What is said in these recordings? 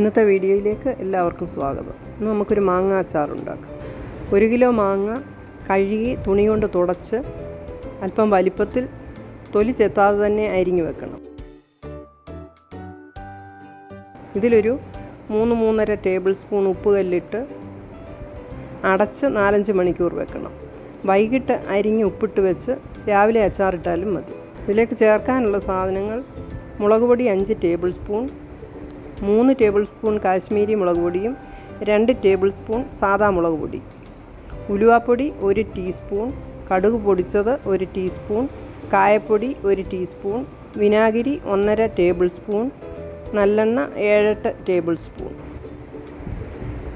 ഇന്നത്തെ വീഡിയോയിലേക്ക് എല്ലാവർക്കും സ്വാഗതം. ഇന്ന് നമുക്കൊരു മാങ്ങ അച്ചാർ ഉണ്ടാക്കാം ഒരു കിലോ മാങ്ങ കഴുകി തുണി കൊണ്ട് തുടച്ച് അല്പം വലിപ്പത്തിൽ തൊലി ചെത്താതെ തന്നെ അരിഞ്ഞു വെക്കണം. ഇതിലൊരു മൂന്ന് മൂന്നര ടേബിൾ സ്പൂൺ ഉപ്പ് കല്ലിട്ട് അടച്ച് നാലഞ്ച് മണിക്കൂർ വെക്കണം. വൈകിട്ട് അരിഞ്ഞ് ഉപ്പിട്ട് വെച്ച് രാവിലെ അച്ചാറിട്ടാലും മതി. ഇതിലേക്ക് ചേർക്കാനുള്ള സാധനങ്ങൾ മുളക് പൊടി അഞ്ച് ടേബിൾ സ്പൂൺ മൂന്ന് ടേബിൾ സ്പൂൺ കാശ്മീരി മുളക് പൊടിയും രണ്ട് ടേബിൾ സ്പൂൺ സാദാ മുളക് പൊടി. ഉലുവാപ്പൊടി ഒരു ടീസ്പൂൺ കടുക് പൊടിച്ചത് ഒരു ടീസ്പൂൺ കായപ്പൊടി ഒരു ടീസ്പൂൺ വിനാഗിരി ഒന്നര ടേബിൾ സ്പൂൺ നല്ലെണ്ണ ഏഴെട്ട് ടേബിൾ സ്പൂൺ.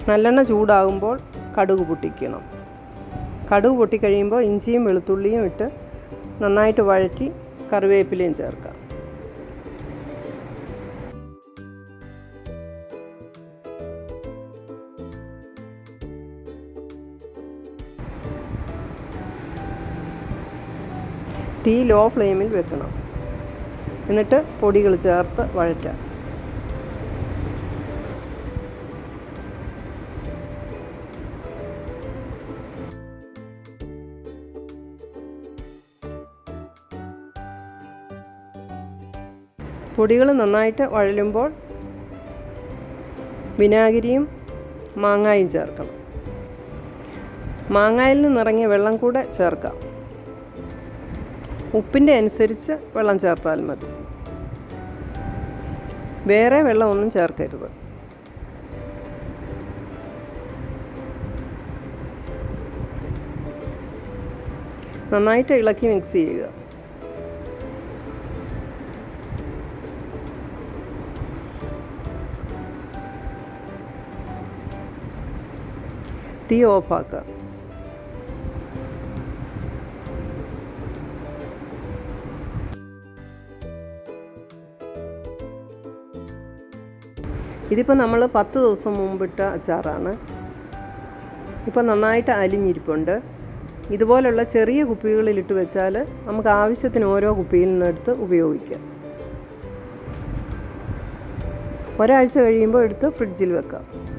നല്ലെണ്ണ ചൂടാകുമ്പോൾ കടുക് പൊട്ടിക്കണം. കടുക് പൊട്ടിക്കഴിയുമ്പോൾ ഇഞ്ചിയും വെളുത്തുള്ളിയും ഇട്ട് നന്നായിട്ട് വഴറ്റി കറിവേപ്പിലയും ചേർക്കാം. തീ ലോ ഫ്ലെയിമിൽ വെക്കണം. എന്നിട്ട് പൊടികൾ ചേർത്ത് വഴറ്റാം പൊടികൾ നന്നായിട്ട് വഴലുമ്പോൾ വിനാഗിരിയും മാങ്ങായും ചേർക്കണം. മാങ്ങായിൽ നിന്നിറങ്ങിയ വെള്ളം കൂടെ ചേർക്കാം. ഉപ്പിന്റെ അനുസരിച്ച് വെള്ളം ചേർത്താൽ മതി. വേറെ വെള്ളം ഒന്നും ചേർക്കരുത്. നന്നായിട്ട് ഇളക്കി മിക്സ് ചെയ്യുക. തീ ഓഫാക്കുക ഇതിപ്പോൾ നമ്മൾ പത്ത് ദിവസം മുമ്പിട്ട അച്ചാറാണ്. ഇപ്പോൾ നന്നായിട്ട് അലിഞ്ഞിരിപ്പുണ്ട്. ഇതുപോലുള്ള ചെറിയ കുപ്പികളിലിട്ട് വെച്ചാൽ നമുക്ക് ആവശ്യത്തിന് ഓരോ കുപ്പിയിൽ നിന്നെടുത്ത് ഉപയോഗിക്കാം. ഒരാഴ്ച കഴിയുമ്പോൾ എടുത്ത് ഫ്രിഡ്ജിൽ വെക്കാം.